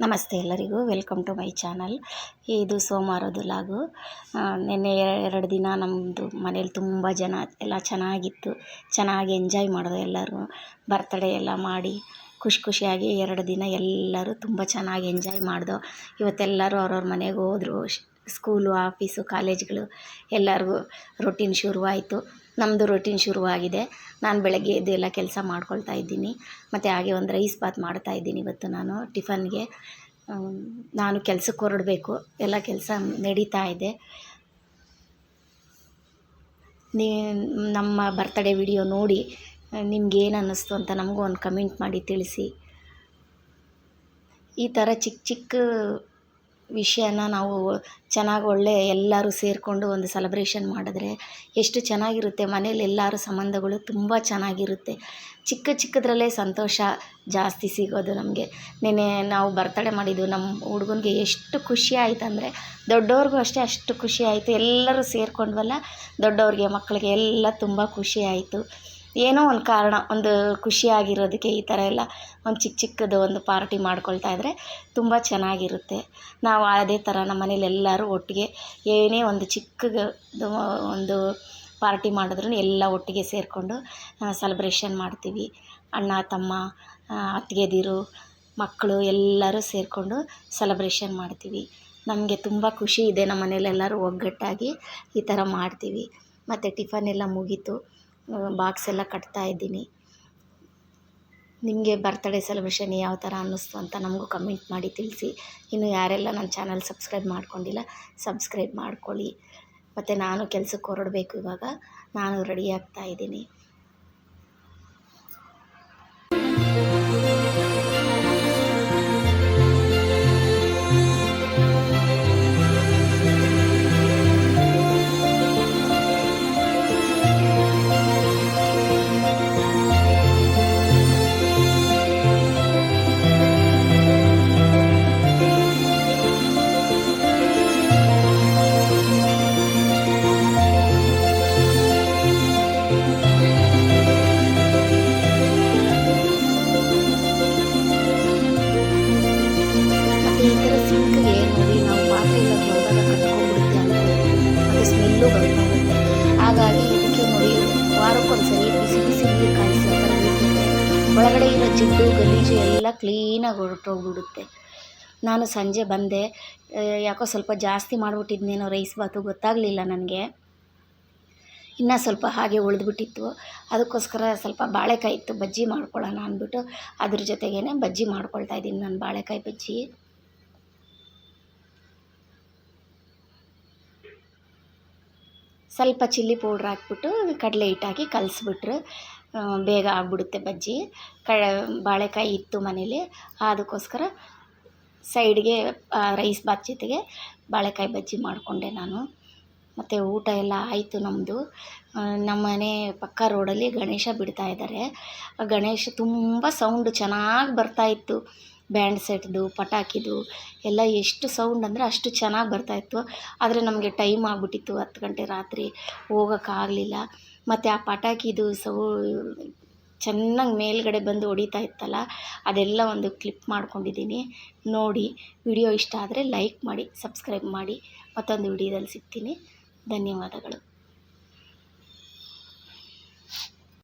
ನಮಸ್ತೆ ಎಲ್ಲರಿಗೂ, welcome to my channel. ಇದು ಸೋಮವಾರದ ಲಾಗು. ನಿನ್ನೆ ಎರಡು ದಿನ ನಮ್ಮದು ಮನೇಲಿ ತುಂಬ ಜನ, ಎಲ್ಲ ಚೆನ್ನಾಗಿತ್ತು. ಚೆನ್ನಾಗಿ ಎಂಜಾಯ್ ಮಾಡಿದ್ರು ಎಲ್ಲರೂ. ಬರ್ತಡೇ ಎಲ್ಲ ಮಾಡಿ ಖುಷಿ ಖುಷಿಯಾಗಿ ಎರಡು ದಿನ ಎಲ್ಲರೂ ತುಂಬ ಚೆನ್ನಾಗಿ ಎಂಜಾಯ್ ಮಾಡ್ದೋ ಇವತ್ತೆಲ್ಲರೂ ಅವ್ರವ್ರ ಮನೆಗೆ ಹೋದ್ರು. ಸ್ಕೂಲು, ಆಫೀಸು, ಕಾಲೇಜ್ಗಳು ಎಲ್ಲರಿಗೂ ರೊಟೀನ್ ಶುರುವಾಯಿತು. ನಮ್ಮದು ರೊಟೀನ್ ಶುರುವಾಗಿದೆ. ನಾನು ಬೆಳಗ್ಗೆ ಎದ್ದು ಎಲ್ಲ ಕೆಲಸ ಮಾಡ್ಕೊಳ್ತಾ ಇದ್ದೀನಿ. ಮತ್ತು ಹಾಗೆ ಒಂದು ರೈಸ್ ಬಾತ್ ಮಾಡ್ತಾ ಇದ್ದೀನಿ ಇವತ್ತು ನಾನು ಟಿಫನ್ಗೆ. ನಾನು ಕೆಲ್ಸಕ್ಕೆ ಹೊರಡಬೇಕು. ಎಲ್ಲ ಕೆಲಸ ನಡೀತಾ ಇದೆ. ನೀ, ನಮ್ಮ ಬರ್ತಡೇ ವಿಡಿಯೋ ನೋಡಿ ನಿಮ್ಗೆ ಏನು ಅನ್ನಿಸ್ತು ಅಂತ ನಮಗೂ ಒಂದು ಕಮೆಂಟ್ ಮಾಡಿ ತಿಳಿಸಿ. ಈ ಥರ ಚಿಕ್ಕ ಚಿಕ್ಕ ವಿಷಯನ ನಾವು ಚೆನ್ನಾಗಿ ಒಳ್ಳೆ ಎಲ್ಲರೂ ಸೇರಿಕೊಂಡು ಒಂದು ಸೆಲೆಬ್ರೇಷನ್ ಮಾಡಿದ್ರೆ ಎಷ್ಟು ಚೆನ್ನಾಗಿರುತ್ತೆ. ಮನೇಲಿ ಎಲ್ಲರೂ ಸಂಬಂಧಗಳು ತುಂಬ ಚೆನ್ನಾಗಿರುತ್ತೆ. ಚಿಕ್ಕ ಚಿಕ್ಕದ್ರಲ್ಲೇ ಸಂತೋಷ ಜಾಸ್ತಿ ಸಿಗೋದು ನಮಗೆ. ನೆನ್ನೆ ನಾವು ಬರ್ತಡೆ ಮಾಡಿದ್ದು ನಮ್ಮ ಹುಡುಗನಿಗೆ ಎಷ್ಟು ಖುಷಿ ಆಯ್ತು ಅಂದರೆ ದೊಡ್ಡವ್ರಿಗೂ ಅಷ್ಟೇ ಅಷ್ಟು ಖುಷಿ ಆಯಿತು. ಎಲ್ಲರೂ ಸೇರಿಕೊಂಡ್ವಲ್ಲ, ದೊಡ್ಡವ್ರಿಗೆ, ಮಕ್ಕಳಿಗೆ ಎಲ್ಲ ತುಂಬ ಖುಷಿ ಆಯಿತು. ಏನೋ ಒಂದು ಕಾರಣ, ಒಂದು ಖುಷಿಯಾಗಿರೋದಕ್ಕೆ ಈ ಥರ ಎಲ್ಲ ಒಂದು ಚಿಕ್ಕ ಚಿಕ್ಕದು ಒಂದು ಪಾರ್ಟಿ ಮಾಡ್ಕೊಳ್ತಾ ಇದ್ದರೆ ತುಂಬ ಚೆನ್ನಾಗಿರುತ್ತೆ. ನಾವು ಅದೇ ಥರ ನಮ್ಮ ಮನೇಲಿ ಎಲ್ಲರೂ ಒಟ್ಟಿಗೆ ಏನೇ ಒಂದು ಚಿಕ್ಕದು ಒಂದು ಪಾರ್ಟಿ ಮಾಡಿದ್ರೂ ಎಲ್ಲ ಒಟ್ಟಿಗೆ ಸೇರಿಕೊಂಡು ಸೆಲೆಬ್ರೇಷನ್ ಮಾಡ್ತೀವಿ. ಅಣ್ಣ, ತಮ್ಮ ಅತ್ತಿಗೆದಿರು, ಮಕ್ಕಳು ಎಲ್ಲರೂ ಸೇರಿಕೊಂಡು ಸೆಲೆಬ್ರೇಷನ್ ಮಾಡ್ತೀವಿ. ನಮಗೆ ತುಂಬ ಖುಷಿ ಇದೆ, ನಮ್ಮ ಮನೇಲಿ ಎಲ್ಲರೂ ಒಗ್ಗಟ್ಟಾಗಿ ಈ ಥರ ಮಾಡ್ತೀವಿ. ಮತ್ತು ಟಿಫನ್ ಎಲ್ಲ ಮುಗೀತು. ಬಾಕ್ಸ್ ಎಲ್ಲ ಕಟ್ತಾ ಇದ್ದೀನಿ. ನಿಮಗೆ ಬರ್ತಡೇ ಸೆಲೆಬ್ರೇಷನ್ ಯಾವ ಥರ ಅನ್ನಿಸ್ತು ಅಂತ ನಮಗೂ ಕಮೆಂಟ್ ಮಾಡಿ ತಿಳಿಸಿ. ಇನ್ನು ಯಾರೆಲ್ಲ ನನ್ನ ಚಾನಲ್ ಸಬ್ಸ್ಕ್ರೈಬ್ ಮಾಡ್ಕೊಂಡಿಲ್ಲ ಸಬ್ಸ್ಕ್ರೈಬ್ ಮಾಡ್ಕೊಳ್ಳಿ. ಮತ್ತು ನಾನು ಕೆಲ್ಸಕ್ಕೆ ಹೊರಡಬೇಕು ಇವಾಗ. ನಾನು ರೆಡಿ ಆಗ್ತಾ ಇದ್ದೀನಿ. ಬರುತ್ತದೆ ಹಾಗಾಗಿ ಇದಕ್ಕೆ ನೋಡಿ ವಾರಕ್ಕೊಂದ್ಸರಿ ಬಿಸಿ ಬಿಸಿ ನೀರು ಕಾಯಿಸಿ ಒಳಗಡೆ ಇರೋ ಜಿಡ್ಡು, ಗಲೀಜು ಎಲ್ಲ ಕ್ಲೀನಾಗಿ ಹೊರಟೋಗ್ಬಿಡುತ್ತೆ. ನಾನು ಸಂಜೆ ಬಂದೆ. ಯಾಕೋ ಸ್ವಲ್ಪ ಜಾಸ್ತಿ ಮಾಡಿಬಿಟ್ಟಿದ್ನೇನೋ ರೈಸ್ ಬಾತು ಗೊತ್ತಾಗಲಿಲ್ಲ ನನಗೆ. ಇನ್ನೂ ಸ್ವಲ್ಪ ಹಾಗೆ ಉಳಿದ್ಬಿಟ್ಟಿತ್ತು. ಅದಕ್ಕೋಸ್ಕರ ಸ್ವಲ್ಪ ಬಾಳೆಕಾಯಿ ಇತ್ತು, ಬಜ್ಜಿ ಮಾಡ್ಕೊಳ್ಳೋಣ ಅಂದ್ಬಿಟ್ಟು ಅದ್ರ ಜೊತೆಗೇ ಬಜ್ಜಿ ಮಾಡ್ಕೊಳ್ತಾ ಇದ್ದೀನಿ ನಾನು, ಬಾಳೆಕಾಯಿ ಬಜ್ಜಿ. ಸ್ವಲ್ಪ ಚಿಲ್ಲಿ ಪೌಡ್ರ್ ಹಾಕ್ಬಿಟ್ಟು ಕಡಲೆ ಹಿಟ್ಟಾಕಿ ಕಲಸ್ಬಿಟ್ರೆ. ಬೇಗ ಆಗಿಬಿಡುತ್ತೆ ಬಜ್ಜಿ. ಕ ಬಾಳೆಕಾಯಿ ಇತ್ತು ಮನೇಲಿ. ಅದಕ್ಕೋಸ್ಕರ ಸೈಡ್ಗೆ ರೈಸ್ ಬಾತ್ ಜೊತೆಗೆ ಬಾಳೆಕಾಯಿ ಬಜ್ಜಿ ಮಾಡಿಕೊಂಡೆ ನಾನು. ಮತ್ತು ಊಟ ಎಲ್ಲ ಆಯಿತು ನಮ್ಮದು ನಮ್ಮ ಮನೆ ಪಕ್ಕ ರೋಡಲ್ಲಿ ಗಣೇಶ ಬಿಡ್ತಾ ಇದ್ದಾರೆ. ಗಣೇಶ ತುಂಬ ಸೌಂಡು ಚೆನ್ನಾಗಿ ಬರ್ತಾಯಿತ್ತು ಬ್ಯಾಂಡ್ ಸೆಟ್ದು, ಪಟಾಕಿದು ಎಲ್ಲ ಎಷ್ಟು ಸೌಂಡ್ ಅಂದರೆ ಅಷ್ಟು ಚೆನ್ನಾಗಿ ಬರ್ತಾಯಿತ್ತು ಆದರೆ ನಮಗೆ ಟೈಮ್ ಆಗಿಬಿಟ್ಟಿತ್ತು ಹತ್ತು ಗಂಟೆ ರಾತ್ರಿ ಹೋಗೋಕ್ಕಾಗಲಿಲ್ಲ ಮತ್ತು ಆ ಪಟಾಕಿದು ಸೌ, ಚೆನ್ನಾಗಿ ಮೇಲ್ಗಡೆ ಬಂದು ಹೊಡಿತಾ ಇತ್ತಲ್ಲ, ಅದೆಲ್ಲ ಒಂದು ಕ್ಲಿಪ್ ಮಾಡ್ಕೊಂಡಿದ್ದೀನಿ. ನೋಡಿ, ವಿಡಿಯೋ ಇಷ್ಟ ಆದರೆ ಲೈಕ್ ಮಾಡಿ, ಸಬ್ಸ್ಕ್ರೈಬ್ ಮಾಡಿ. ಮತ್ತೊಂದು ವಿಡಿಯೋದಲ್ಲಿ ಸಿಗ್ತೀನಿ. ಧನ್ಯವಾದಗಳು.